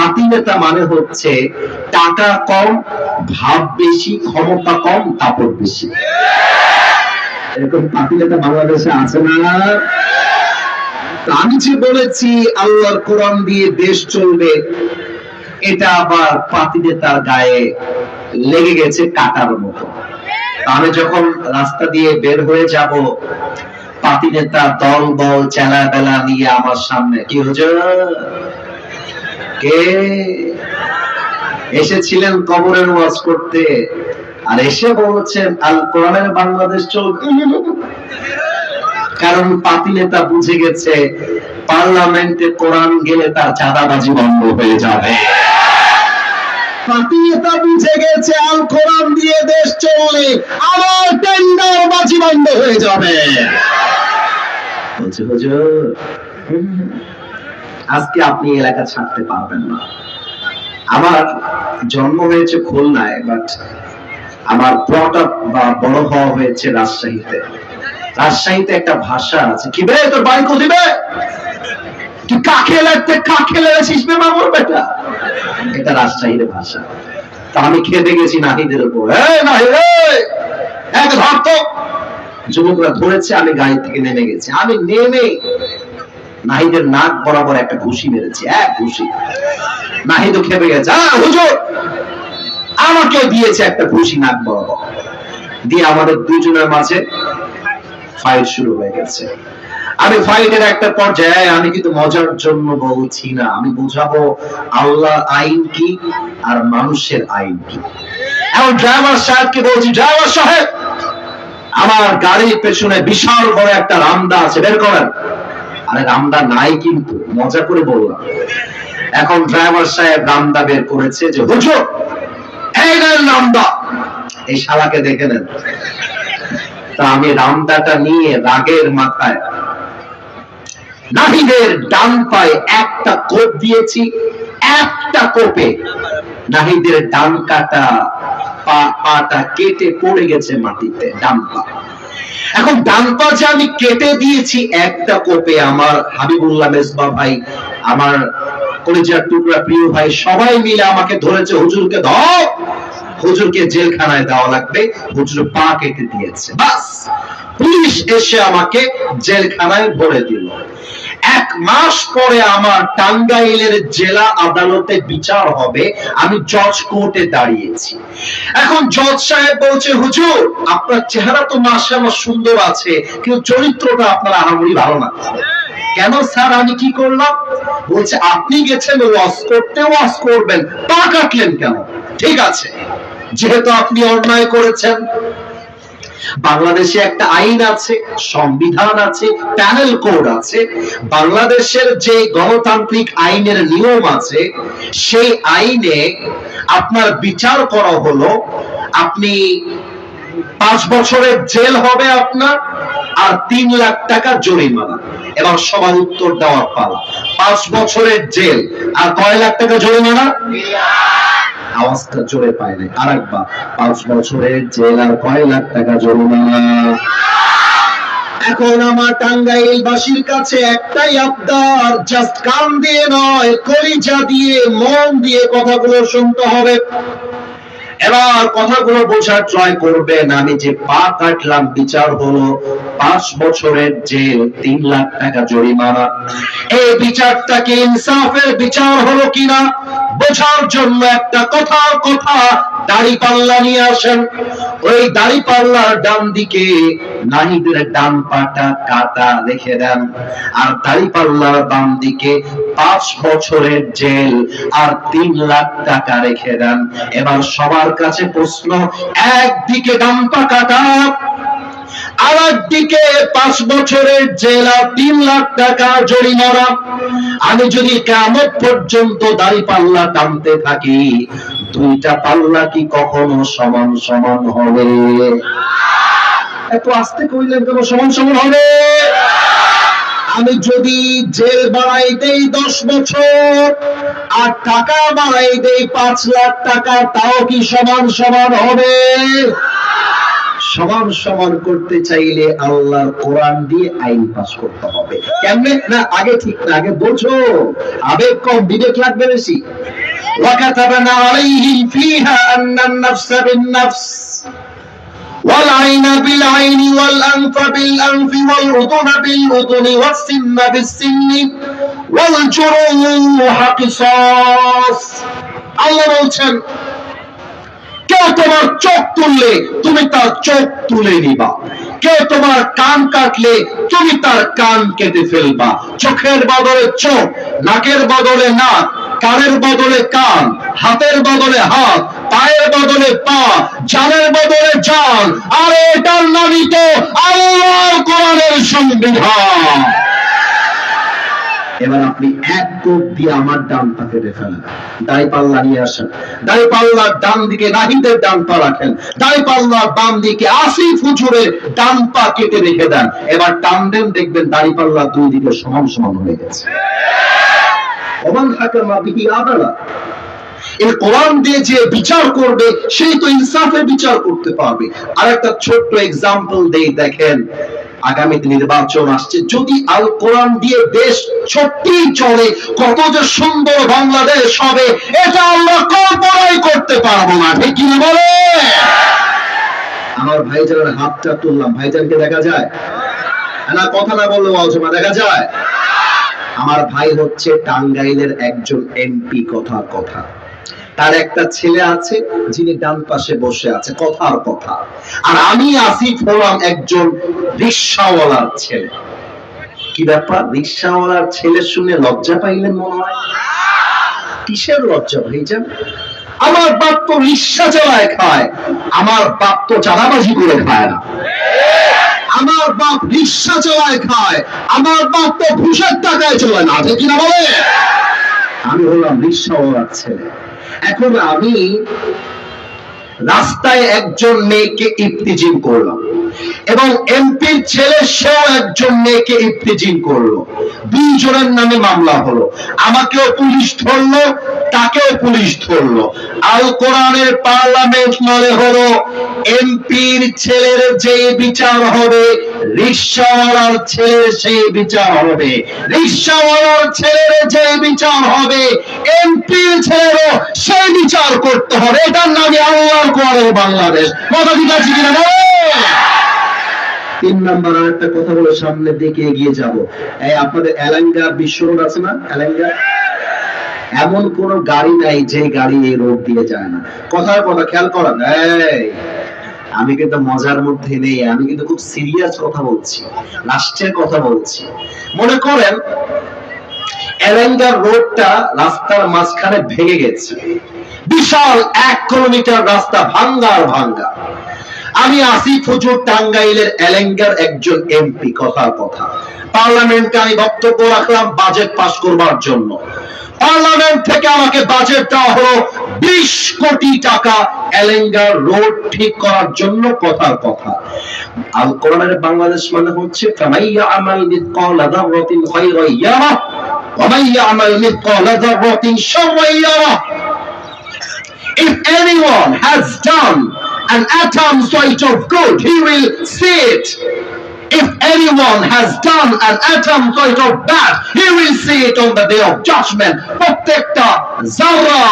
পাতি মানে হচ্ছে টাকা কম, ভাব বেশি, ক্ষমতা কম তাপর বেশি। এরকম পাতি বাংলাদেশে আছে না? আমি যে বলেছি, আল্লাহর কোরআন দিয়ে দেশ চলবে, এটা আবার পাতি নেতার গায়ে লেগে গেছে কাটার মতো। আমি যখন রাস্তা দিয়ে বের হয়ে যাব পাতি নেতা দল বল চেলা বেলা নিয়ে আমার সামনে, কি হুজুর? কে এসেছিলেন কবরের ওয়াজ করতে? আর এসে বলছেন, আল কোরআনের বাংলাদেশ চলবে। কারণ পাতি নেতা বুঝে গেছে, পার্লামেন্টে কোরআন গেলে তার চাঁদাবাজি বন্ধ হয়ে যাবে। পাতি বুঝে গেছে, আল কোরআন দিয়ে দেশ চললে আবার টেন্ডার বাজি বন্ধ হয়ে যাবে। হুজুর আজকে আপনি এলাকা ছাড়তে পারবেন না। আমার জন্ম হয়েছে খুলনায় বাট আমার up বা বড় হওয়া হয়েছে রাজশাহীতে। রাজশাহীতে একটা ভাষা আছে। কি বে, তোর বাড়ি কোথায় তুই কাকে লাগতে, কাকে বে মামুর বেটা? এটা রাজশাহীর ভাষা। তা আমি খেতে গেছি নাহিদের উপর! এক ধর তো। যুবকরা ধরেছে, আমি গাড়ি থেকে নেমে গেছি। আমি নেমে নাহিদের নাক বরাবর একটা ঘুষি মেরেছি এক ঘুষি। নাহিদও খেপে গেছে হুজুর, আমাকে দিয়েছে একটা ঘুষি নাক বরাবর। দিয়ে আমাদের দুজনের মাঝে ফাইট শুরু হয়ে গেছে। আমি ফাইটের একটা পর্যায়ে, আমি কিন্তু মজার জন্য বলছি না, আমি বুঝাবো আল্লাহ আইন কি আর মানুষের আইন কি। এখন ড্রাইভার সাহেবকে বলছি, ড্রাইভার সাহেব, আমার গাড়ির পেছনে বিশাল বড় একটা রামদা আছে, বের করেন। আরে রামদা নাই কিন্তু, মজা করে বললাম। এখন ড্রাইভার সাহেব রামদা বের করেছে যে, হুজুর, এই রামদা এই শালাকে দেখে নেন। তা আমি রামদাটা নিয়ে রাগের মাথায় নাহিদের ডান পায়ে একটা কোপ দিয়েছি, একটা কোপে নাহিদের ডান কাটা পাটা কেটে পড়ে গেছে মাটিতে, ডান পা। এখন ডান পা যে আমি কেটে দিয়েছি একটা কোপে আমার হাবিবুল্লাহ মেজবা ভাই, আমার কলিজার টুকরা প্রিয় ভাই, সবাই মিলে আমাকে ধরেছে, হুজুরকে ধর হুজুরকে জেলখানায় দেওয়া লাগবে, হুজুর পা কেটে দিয়েছে। বাস! পুলিশ এসে আমাকে জেলখানায় ভরে দিল। এক মাস পরে আমার টাঙ্গাইলের জেলা আদালতে বিচার হবে, আমি জজ কোর্টে দাঁড়িয়েছি। এখন জজ সাহেব বলছে, হুজুর, আপনার চেহারা তো মাশাআল্লাহ সুন্দর আছে, কিন্তু চরিত্রটা আপনার আহামরি ভালো না। কেন স্যার, আমি কি করলাম? বলছে, আপনি গেছেন ওয়াজ করতে ওয়াজ করবেন। পা কাটলেন কেন? ঠিক আছে, যেহেতু আপনি অন্যায় করেছেন। বাংলাদেশে একটা আইন আছে, সংবিধান আছে, প্যানেল কোড আছে। বাংলাদেশের যে গণতান্ত্রিক আইনের নিয়ম আছে, সেই আইনে আপনার বিচার করা হলো, আপনি পাঁচ বছরের জেল হবে আপনার, আর তিন লাখ টাকা জরিমানা। এবার সবার উত্তর দেওয়ার পালা। পাঁচ বছরের জেল, আর কয় লাখ টাকা জরিমানা? আওয়াজটা জোরে পায় নাই। আর একবার পাঁচ বছরের জেল আর কয় লাখ টাকা জরিমানা? এখন আমার টাঙ্গাইল বাসীর কাছে একটাই আবদার জাস্ট কান দিয়ে নয়, কলিজা দিয়ে, মন দিয়ে কথাগুলো শুনতে হবে। এবার কথাগুলো বোঝার ট্রাই করবেন। আমি যে পা কাটলাম, বিচার হলো পাঁচ বছরের জেল, তিন লাখ টাকা জরিমানা। এই বিচারটা কি ইনসাফের বিচার হলো কিনা? বোঝার জন্য একটা কথা কথা দাড়ি পাল্লা নিয়ে আসেন। ওই দাড়ি পাল্লার ডান দিকে নাহিদের ডান পাটা কাটা রেখে দেন। আর দাড়ি পাল্লার বাম দিকে পাঁচ বছরের জেল আর তিন লাখ টাকা রেখে দেন। এবার সবার কাছে প্রশ্ন, একদিকে ডান পা কাটা আর পাঁচ বছরের জেল আর তিন লাখ টাকা জরিমানা। আমি যদি কেমন পর্যন্ত দাড়ি পাল্লা টানতে থাকি, দুইটা পাল্লা কি কখনো সমান সমান হবে? এত আস্তে কইলেন কেন সমান সমান হবে আমি যদি জেল বাড়াই দেই দশ বছর আর টাকা বাড়াই দেই পাঁচ লাখ টাকা তাও কি সমান সমান হবে সমান সমান করতে চাইলে আল্লাহর কোরআন দিয়ে আইন পাস করতে হবে কেমনে না আগে ঠিক না আগে বোঝো আবেগ কম বিবেক লাগবে বেশি وكتبنا عليهم فيها أن النفس بالنفس والعين بالعين والأنف بالأنف والأذن بالأذن والسن بالسن والجروح قصاص আল্লাহ বলছেন কেউ তোমার চোখ তুললে তুমি তার চোখ তুলে নিবা কেউ তোমার কান কাটলে তুমি তার কান কেটে ফেলবা চোখের বদলে চোখ নাকের বদলে নাক কানের বদলে কান হাতের বদলে হাত পায়ের বদলে পা জানের বদলে জান আর এটার নামই তো আল্লাহর কোরআনের সংবিধান। এবার আপনি এক কোপ দিয়ে আমার ডান পা কেটে ফেলেন দাড়ি পাল্লা নিয়ে আসেন। দাড়ি পাল্লার ডান দিকে নাহিদের ডান পা রাখেন। দাড়ি পাল্লার বাম দিকে আসিফ হুজুরের ডান পা কেটে রেখে দেন। এবার টান দেন, দেখবেন দাড়ি পাল্লা দুই দিকে সমান সমান হয়ে গেছে। ওমান হাকামা বিহি আদালা এই কোরআন দিয়ে যে বিচার করবে, সেই তো ইনসাফের বিচার করতে পারবে। আর একটা ছোট্ট এক্সাম্পল দেই, দেখেন, আগামীতে নির্বাচন আসছে। যদি আল কোরআন দিয়ে দেশ সত্যিই চলে, কত যে সুন্দর বাংলাদেশ হবে, এটা আমরা কল্পনাই করতে পারব না, ঠিক কি বলে? আমার ভাইজানের হাতটা তুললাম। ভাইজানকে দেখা যায়? না, কথা না বললেও আলোচনা দেখা যায়? আমার ভাই হচ্ছে টাঙ্গাইলের একজন এমপি, কথা কথা। তার একটা ছেলে আছে, যিনি ডান পাশে বসে আছে, কথার কথা। আর আমি আসিফ হলাম একজন রিক্সাওয়ালার ছেলে। কি ব্যাপার? রিক্সাওয়ালার ছেলে শুনে লজ্জা পাইলেন মনে হয়? কিসের লজ্জা ভাইজান? আমার বাপ তো রিক্সা চালায় খায়, আমার বাপ তো চাঁদাবাজি করে খায় না। আমার বাপ রিক্সা চালায় খায়, আমার বাপ তো ঘুষের টাকায় চলে না আছে কিনা বলে আমি হলাম রিক্সাওয়ালার ছেলে। এখন আমি রাস্তায় একজন মেয়েকে ইফতিজিম করলাম। এবং এমপির ছেলে সেও একজন মেয়েকে ইফতিজিং করল। দুইজনের নামে মামলা হলো। আমাকেও পুলিশ ধরলো, তাকেও পুলিশ ধরলো। আল কোরআনের পার্লামেন্ট মানে হলো, এমপির ছেলের যে বিচার হবে, রিক্সাওয়ালার ছেলের সেই বিচার হবে। রিক্সাওয়ালার ছেলের যে বিচার হবে, এমপির ছেলেরও সেই বিচার করতে হবে। এটার নামে আল্লাহর কোরআনের বাংলাদেশ। কথা ঠিক আছে কিনা? তিন নাম্বার আর একটা কথা বলে সামনের দিকে এগিয়ে যাব। এই আপনাদের এলাঙ্গা বিশ্ব আছে না? এলাঙ্গা এমন কোন গাড়ি নাই যে গাড়ি এই রোড দিয়ে যায় না। কথার কথা খেয়াল করেন। এই, আমি কিন্তু মজার মধ্যে নেই। আমি কিন্তু খুব সিরিয়াস কথা বলছি। লাস্টের কথা বলছি। মনে করেন এলেঙ্গার রোডটা রাস্তার মাঝখানে ভেঙে গেছে। বিশাল এক কিলোমিটার রাস্তা ভাঙ্গার ভাঙ্গা। আমি আসিফ হুজুর টাঙ্গাইলের এলেঙ্গার একজন এমপি, কথার কথা। পার্লামেন্টে আমি বক্তব্য রাখলাম বাজেট পাস করবার জন্য। পার্লামেন্ট থেকে আমাকে বাজেট দেওয়া হলো বিশ কোটি টাকা এলেঙ্গার রোড ঠিক করার জন্য, কথার কথা। আল কোরআনের বাংলাদেশ মানে হচ্ছে, ফামাইয়া আমাল মিথকালা যাররাতিন খায়রান ইয়ারা আমাল মিথকালা যাররাতিন শাররান ইয়ারা। If anyone has done an atom's weight of good, he will see it. If anyone has done an atom's weight of bad, he will see it on the day of judgment. প্রত্যেকটা জাররা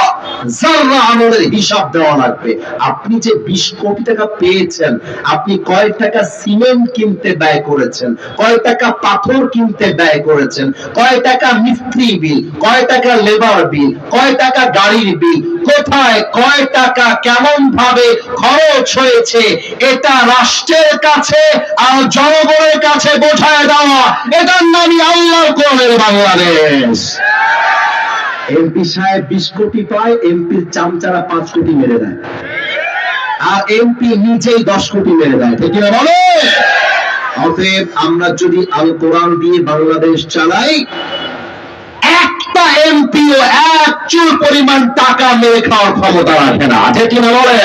জাররা আমলের হিসাব দেওয়া লাগবে আপনি যে বিশ কোটি টাকা পেয়েছেন আপনি কয় টাকা সিমেন্ট কিনতে ব্যয় করেছেন কয় টাকা পাথর কিনতে ব্যয় করেছেন কয় টাকা মিস্ত্রি বিল কয় টাকা লেবার বিল কয় টাকা গাড়ির বিল কোথায় কয় টাকা কেমন ভাবে খরচ হয়েছে এটা রাষ্ট্রের কাছে আর জনগণের কাছে বোঝায় দেওয়া, এটার নামই আল্লাহর কোরআনের বাংলাদেশ। এমপি সাহেব বিশ কোটি পায়, এমপির চামচারা পাঁচ কোটি মেরে দেয়। আর এমপি নিজেই দশ কোটি মেরে দেয়, ঠিক কিনা বলে? অতএব আমরা যদি আল কোরআন দিয়ে বাংলাদেশ চালাই, একটা এমপিও এক চুল পরিমাণ টাকা মেরে খাওয়ার ক্ষমতা রাখে না, ঠিক কিনা বলে?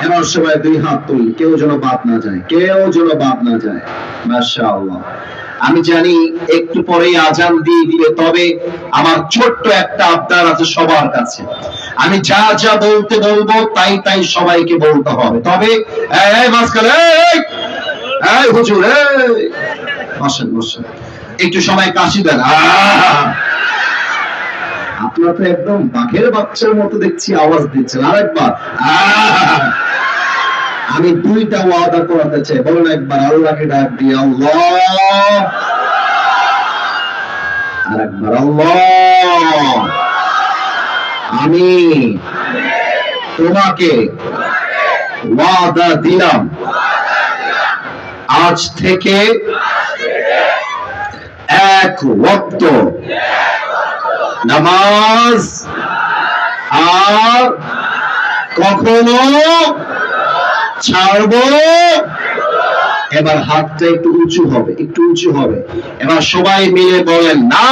এমন সময় দুই হাত তুলি। কেউ যেন বাদ না যায়, কেউ যেন বাদ না যায়। মাশাআল্লাহ। আমি জানি একটু পরেই আজান দিয়ে দিবে, তবে আমার ছোট্ট একটা আবদার আছে সবার কাছে। আমি যা যা বলতে বলব, তাই তাই সবাইকে বলতে হবে। তবে একটু সবাই কাশি দেন! আপনারা তো একদম বাঘের বাচ্চার মতো দেখছি, আওয়াজ দিচ্ছেন। আরেকবার। আহ! আমি দুইটা ওয়াদা করাতে চাই। বলুন একবার, আল্লাহকে ডাক দিয়ে আর একবার আমি তোমাকে ওয়াদা দিলাম। আজ থেকে এক ওয়াক্ত নামাজ আর কখনো ছাড়বো। এবার হাতটা একটু উঁচু হবে একটু উঁচু হবে। এবার সবাই মিলে বলেন না।